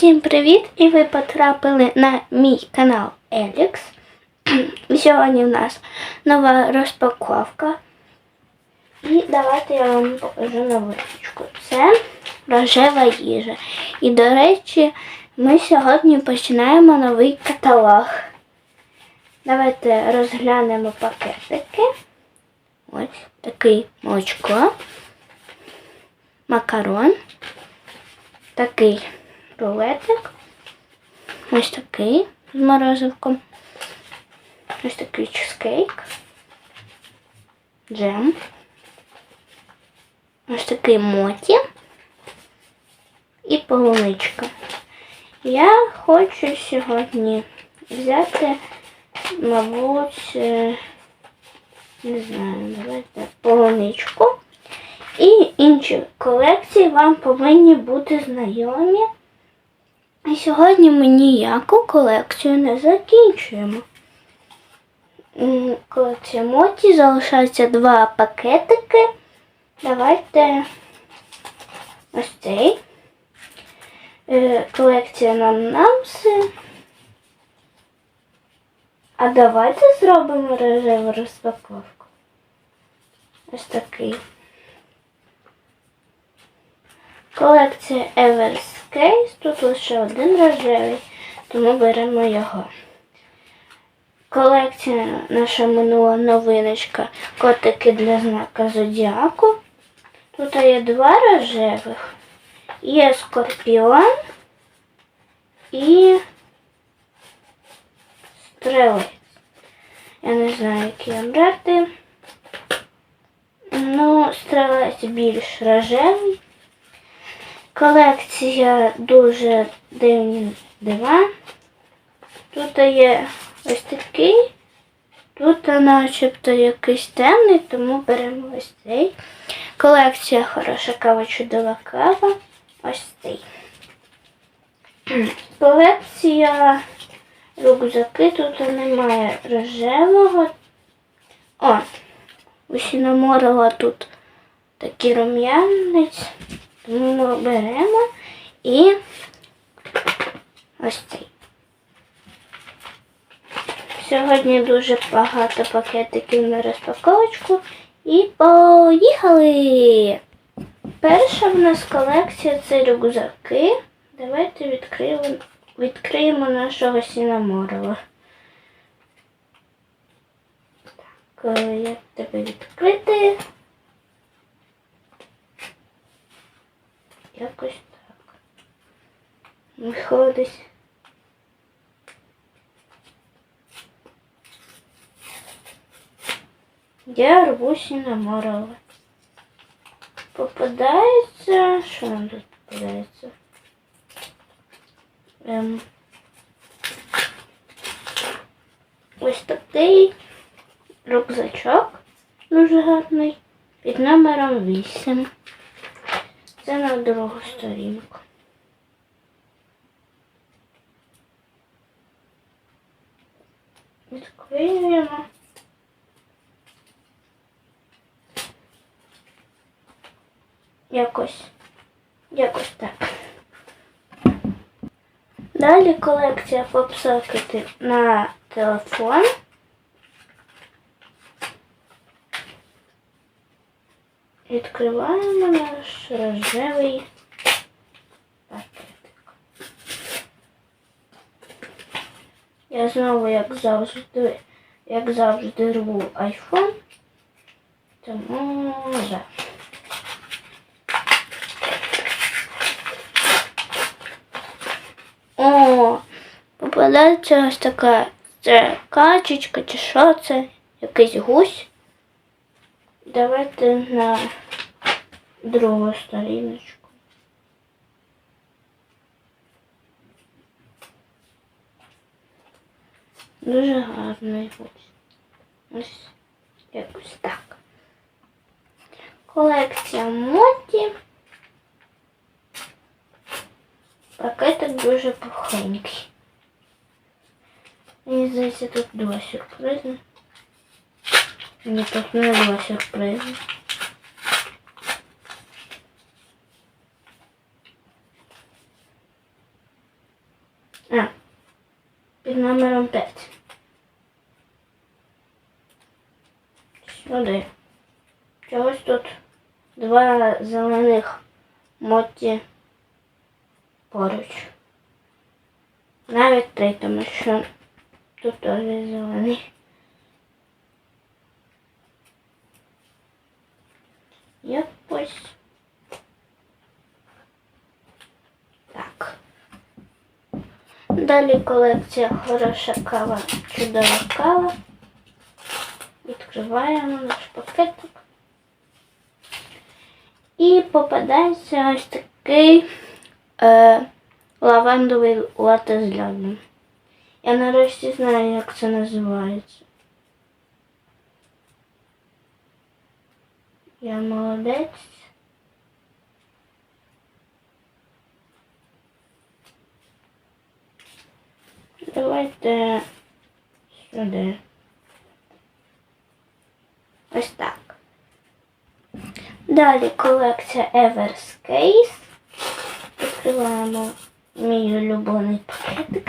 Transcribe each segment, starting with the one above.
Всім привіт! І ви потрапили на мій канал Елікс. Сьогодні в нас нова розпаковка. І давайте я вам покажу новиночку. Це рожева їжа. І, до речі, ми сьогодні починаємо новий каталог. Давайте розглянемо пакетики. Ось такий молочко, макарон, такий рулетик, ось такий з морозивком, ось такий чизкейк, джем, ось такий моті і полуничка. Я хочу сьогодні взяти, мабуть, е, не знаю, давайте полуничку. І інші колекції вам повинні бути знайомі. І сьогодні ми ніяку колекцію не закінчуємо. Колекція Моті залишається два пакетики. Давайте ось цей. Е, Колекція нам намси. А давайте зробимо рожеву розпаковку. Ось такий. Колекція Ever's Case. Тут лише один рожевий, тому беремо його. Колекція наша минула новиночка котики для знака Зодіаку. Тут є два рожевих. Є скорпіон і стрелець. Я не знаю, які брати. Ну, стрелець більш рожевий. Колекція дуже дивні дива. Тут є ось такий, тут начебто якийсь темний, тому беремо ось цей. Колекція хороша кава, чудова кава. Ось цей. Колекція рюкзаки, тут немає рожевого. О, усі наморила тут такий рум'янець. Ми беремо і ось цей. Сьогодні дуже багато пакетиків на розпаковочку. І поїхали! Перша в нас колекція це рюкзаки. Давайте відкриємо, відкриємо нашого сіноморова. Так, е, як тебе відкрити? Якось так. Виходить. Я рвусь на морова. Попадається. Що нам тут попадається? Ем. Ось такий рюкзачок дуже гарний під номером 8. Це на другу сторінку. Відкриємо. Якось. Якось так. Далі колекція попсокетів на телефон. Відкриваємо наш рожевий пакетик. Я знову, як завжди, як завжди рву айфон. Тому да. О, попадається ось така це качечка чи що це? Якийсь гусь. Давайте на другу сторіночку. Дуже гарний гусь. Ось якось так. Колекція моті. Пакетик дуже пухенький. Мені здається, тут два сюрпризи. Ні, тут не два сюрпризи. А, під номером 5. Сюди. Чогось тут два зелених моті поруч. Навіть три, тому що тут теж зелений. Якось. Так. Далі колекція хороша кава, чудова кава. Відкриваємо наш пакетик. І попадається ось такий е, лавандовий латте з льодом. Я нарешті знаю, як це називається. Я молодець. Давайте сюди. Ось так. Далі колекція Everscase. Відкриваємо мій улюблений пакетик.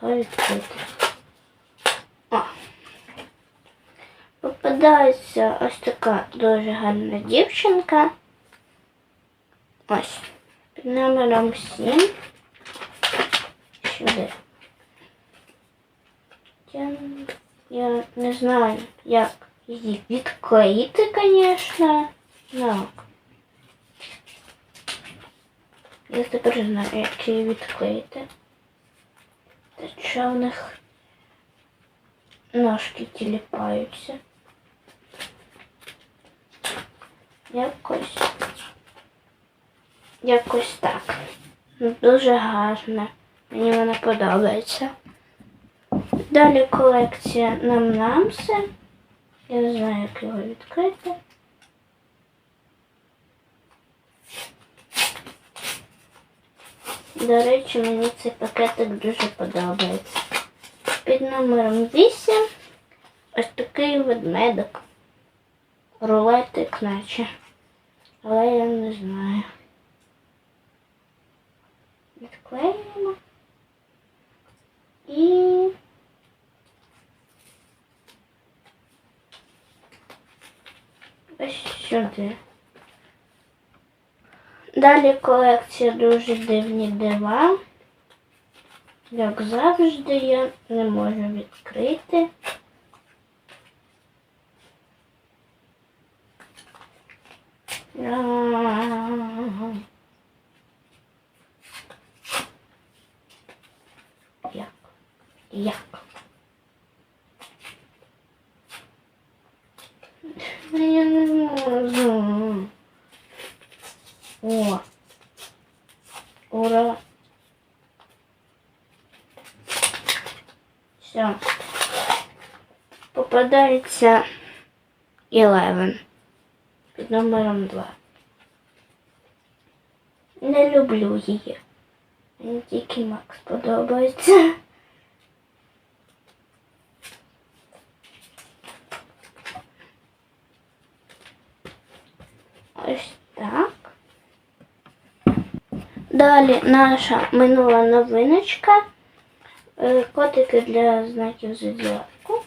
Його відкрити. Попадається ось така дуже гарна дівчинка. Ось. Під номером 7. Сюди. Я, я не знаю, як її відклеїти, звісно. Ну. Я тепер знаю, як її відклеїти. Та що в них ножки тіліпаються. Якось. Якось так. Ну, Дуже гарно. Мені вона подобається. Далі колекція нам-намси. Я не знаю, як його відкрити. До речі, мені цей пакетик дуже подобається. Під номером 8 ось такий ведмедик. Рулетик наче. Але я не знаю. Відклеюємо. І ось сюди. Далі колекція дуже дивні дива. Як завжди, я не можу відкрити. О. Ура. Все. Попадається 11 під номером 2. Не люблю її. Мені тільки Макс подобається. Ось так. Далі наша минула новиночка. Е, Котики для знаків зодіаку.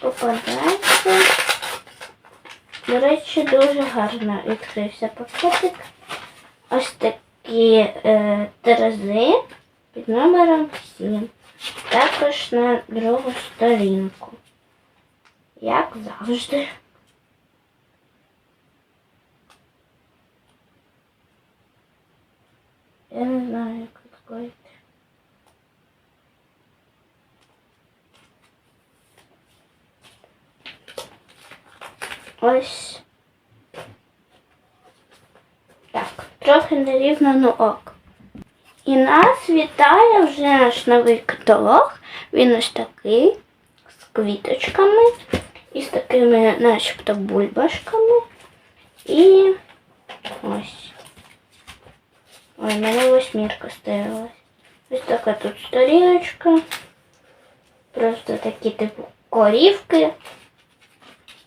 Попадається. До речі, дуже гарно відкрився пакетик. Ось такі е, терези під номером 7. Також на другу сторінку. Як завжди. Я не знаю, як відклеїти. Ось. Так, трохи нерівно ну ок. І нас вітає вже наш новий каталог. Він ось такий, з квіточками і з такими начебто бульбашками. І ось. Ой, мене восьмірка стоялась. Ось така тут сторіночка. Просто такі типу корівки.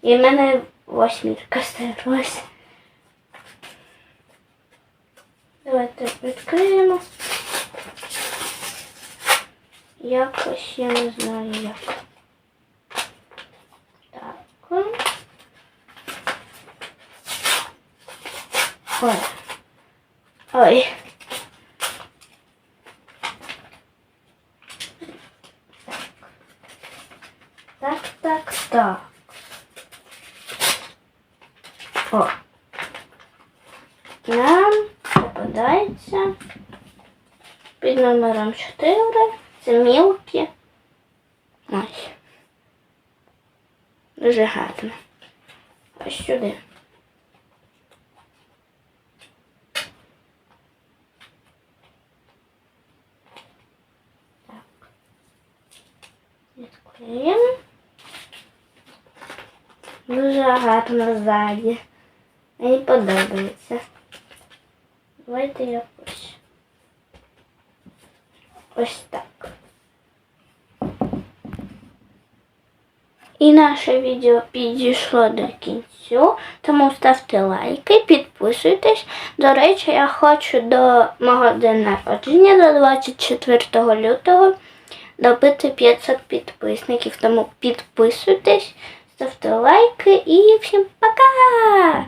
І в мене восьмірка стерлась. Давайте відкриємо. Якось я не знаю як. Так. Ой. Ой. Так, так, так. О. Нам попадається під номером 4. Це мілкі. Ось. Дуже гарно. Ось сюди. Так. Відкриємо. Дуже гарно ззаді. Мені подобається. Давайте якось. Ось так. І наше відео підійшло до кінцю, тому ставте лайки, підписуйтесь. До речі, я хочу до мого дня народження, до 24 лютого, добити 500 підписників. Тому підписуйтесь, ставте лайки і всім пока!